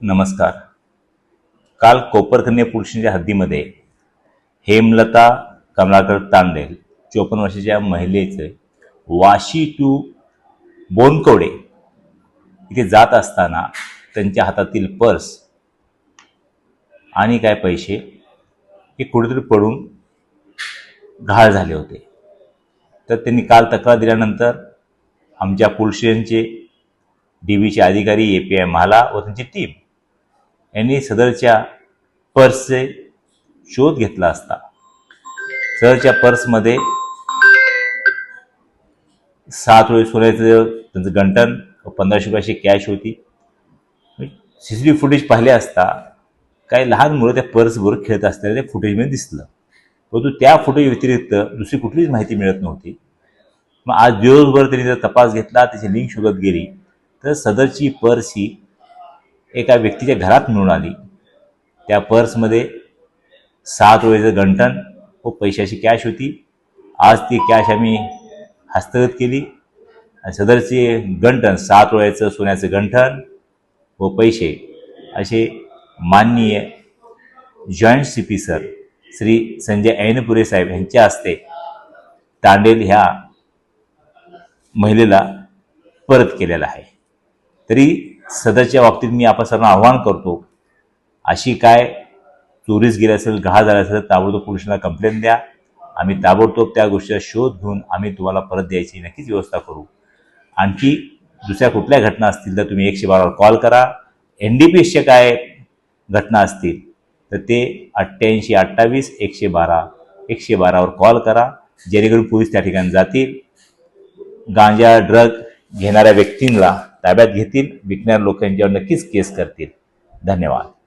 नमस्कार. काल कोपरकन्या पुरुषांच्या हद्दीमध्ये हेमलता कमलाकर तांडेल चोपन्न वर्षाच्या महिलेचं वाशी टू बोनकवडे इथे जात असताना त्यांच्या हातातील पर्स आणि काय पैसे हे कुठेतरी पडून घाळ झाले होते. तर त्यांनी काल तक्रार दिल्यानंतर आमच्या पुरुषांचे डी व्हीचे अधिकारी ए पी आय महाला व त्यांची टीम यांनी सदरच्या पर्सचे शोध घेतला असता. सदरच्या पर्समध्ये सात वेळेस सोन्याचं त्यांचं गंटन व पंधराशे रुपयाची कॅश होती. सी सी टी फुटेज पाहिले असता काही लहान मुलं त्या पर्सबरोबर खेळत असताना त्या फुटेजमध्ये दिसलं. परंतु त्या फुटेज व्यतिरिक्त दुसरी कुठलीच माहिती मिळत नव्हती. मग आज दिवसभर त्यांनी जर तपास घेतला त्याची लिंक शोधत गेली तर सदरची पर्स ही एका व्यक्तीच्या घरात मिळून आली. त्या पर्समध्ये सात वेळेचं गंठण व पैशाची कॅश होती. आज ती कॅश आम्ही हस्तगत केली. आणि सदरचे गंठण सात वेळेचं सोन्याचं गंठण व पैसे असे माननीय joint C P sir Shri Sanjay Ainpure साहेब यांच्या हस्ते तांडेल ह्या महिलेला परत केलेला आहे. तरी सदरच्या बाबतीत मी आपण सर्वांना आव्हान करतो. अशी काय चोरीस गेली असेल गहा झाला असेल ताबडतोब पोलिसांना कंप्लेंट द्या. आम्ही ताबडतोब त्या गोष्टीचा शोध घेऊन आम्ही तुम्हाला परत द्यायची नक्कीच व्यवस्था करू. आणखी दुसऱ्या कुठल्या घटना असतील तर तुम्ही एकशे बारावर कॉल करा. एन डी पी एसच्या काय घटना असतील तर ते अठ्ठ्याऐंशी अठ्ठावीस एकशे बारा एकशे बारावर कॉल करा. जेणेकरून पोलीस त्या ठिकाणी जातील. गांजा ड्रग घेणाऱ्या व्यक्तींना ताब्यात घेतील विकणाऱ्या लोकांच्यावर नक्कीच केस करतील. धन्यवाद.